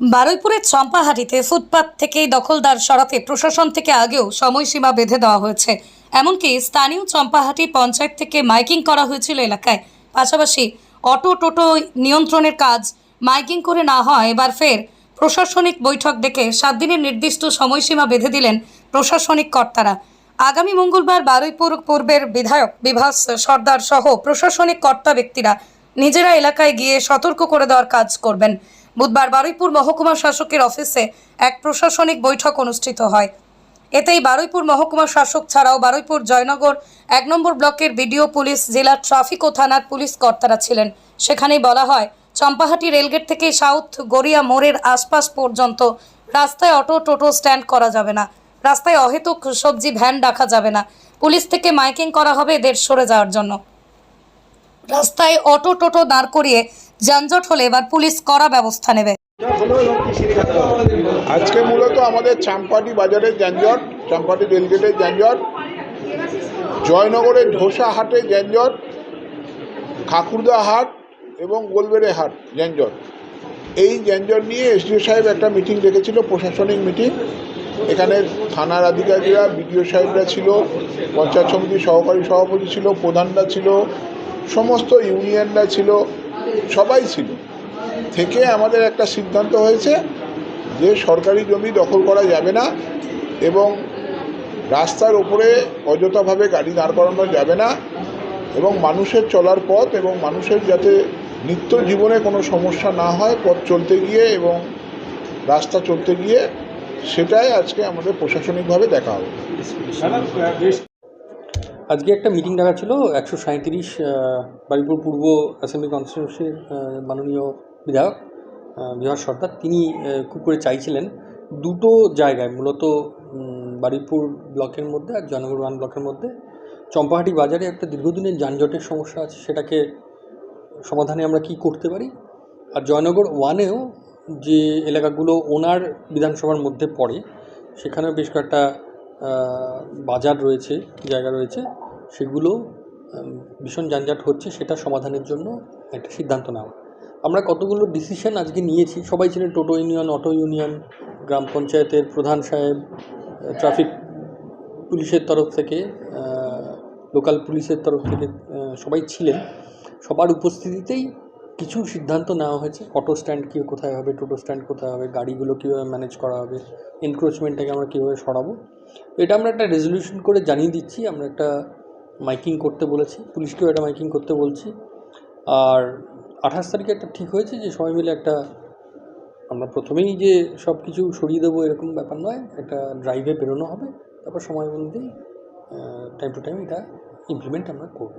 বারুইপুরের চম্পাহাটিতে ফুটপাত থেকেই দখলদার সরাতে প্রশাসন থেকে আগেও সময়সীমা বেঁধে দেওয়া হয়েছে। এমনকি স্থানীয় চম্পাহাটি পঞ্চায়েত থেকে মাইকিং করা হয়েছিল এলাকায়। পাশাপাশি অটো টোটো নিয়ন্ত্রণের কাজ মাইকিং করে না হয় এবার ফের প্রশাসনিক বৈঠক ডেকে সাত দিনের নির্দিষ্ট সময়সীমা বেঁধে দিলেন প্রশাসনিক কর্তারা। আগামী মঙ্গলবার বারুইপুর পূর্বের বিধায়ক বিভাস সর্দার সহ প্রশাসনিক কর্তা ব্যক্তিরা নিজেরা এলাকায় গিয়ে সতর্ক করে দেওয়ার কাজ করবেন। বুধবার বারুইপুর মহকুমা শাসকের অফিসে এক প্রশাসনিক বৈঠক অনুষ্ঠিত হয়। এতেই বারুইপুর মহকুমা শাসক ছাড়াও বারুইপুর জয়নগর, এক নম্বর ব্লকের বিডিও পুলিশ জেলার ট্রাফিক ও থানার পুলিশ কর্তারা ছিলেন। সেখানেই বলা হয়, চম্পাহাটি রেলগেট থেকে সাউথ গড়িয়া মোড়ের আশপাশ পর্যন্ত রাস্তায় অটো, টোটো স্ট্যান্ড করা যাবে না। রাস্তায় অহেতুক সবজি, ভ্যান রাখা যাবে না। পুলিশ থেকে মাইকিং করা হবে এদের সরে যাওয়ার জন্য। রাস্তায় অটো, টোটো দাঁড় করিয়ে যানজট হলে এবার পুলিশ কড়া ব্যবস্থা নেবে। আজকে মূলত আমাদের চাম্পাটি বাজারের যানজট, চাম্পাটি রেলগেটের যানজট, জয়নগরের ঢোসা হাটে যানজট খাকুরদা হাট এবং গোলবেড়ে হাট যানজট। এই যানজট নিয়ে এসডিও সাহেব একটা মিটিং ডেকেছিল, প্রশাসনিক মিটিং। এখানে থানার আধিকারিকরা, বিডিও সাহেবরা ছিল, পঞ্চায়েত সমিতির সহকারী সভাপতি ছিল, প্রধানরা ছিল, সমস্ত ইউনিয়নরা ছিল। সবাই ছিল। থেকে আমাদের একটা সিদ্ধান্ত হয়েছে যে সরকারি জমি দখল করা যাবে না এবং রাস্তার ওপরে অযথাভাবে গাড়ি দাঁড় করানো যাবে না এবং মানুষের চলার পথ এবং মানুষের যাতে নিত্য জীবনে কোনো সমস্যা না হয়, পথ চলতে গিয়ে এবং রাস্তা চলতে গিয়ে, সেটাই আজকে আমাদের প্রশাসনিকভাবে দেখা হবে। আজকে একটা মিটিং ডাকা ছিল একশো সাঁত্রিশ বারিপুর পূর্ব অ্যাসেম্বলি কনস্টিটিউন্সির মাননীয় বিধায়ক বিহার সর্দার। তিনি খুব করে চাইছিলেন দুটো জায়গায় মূলত উম, বারুইপুর ব্লকের মধ্যে আর জয়নগর ওয়ান ব্লকের মধ্যে। চম্পাহাটি বাজারে একটা দীর্ঘদিনের যানজটের সমস্যা আছে সেটাকে সমাধানে আমরা কি করতে পারি? আর জয়নগর ওয়ানেও যে এলাকাগুলো ওনার বিধানসভার মধ্যে পড়ে সেখানেও বেশ কয়েকটা বাজার রয়েছে, জায়গা রয়েছে, সেগুলো ভীষণ যানজট হচ্ছে, সেটা সমাধানের জন্য একটা সিদ্ধান্ত নেওয়া। আমরা কতগুলো ডিসিশন আজকে নিয়েছি, সবাই ছিলেন টোটো ইউনিয়ন, অটো ইউনিয়ন, গ্রাম পঞ্চায়েতের প্রধান সাহেব ট্রাফিক পুলিশের তরফ থেকে লোকাল পুলিশের তরফ থেকে সবাই ছিলেন। সবার উপস্থিতিতেই কিছু সিদ্ধান্ত নেওয়া হয়েছে? অটো স্ট্যান্ড কী, কোথায় হবে? টোটো স্ট্যান্ড কোথায় হবে? গাড়িগুলো কীভাবে ম্যানেজ করা হবে? এনক্রোচমেন্টটাকে আমরা কীভাবে সরাবো? এটা আমরা একটা রেজলিউশন করে জানিয়ে দিচ্ছি। আমরা একটা মাইকিং করতে বলেছি। পুলিশকেও একটা মাইকিং করতে বলছি। আর আঠাশ তারিখে একটা ঠিক হয়েছে যে সবাই মিলে একটা, আমরা প্রথমেই যে সব কিছু সরিয়ে দেবো এরকম ব্যাপার নয়। একটা ড্রাইভে বেরোনো হবে। তারপর সময় অনুযায়ী টাইম টু টাইম এটা ইমপ্লিমেন্ট আমরা করব।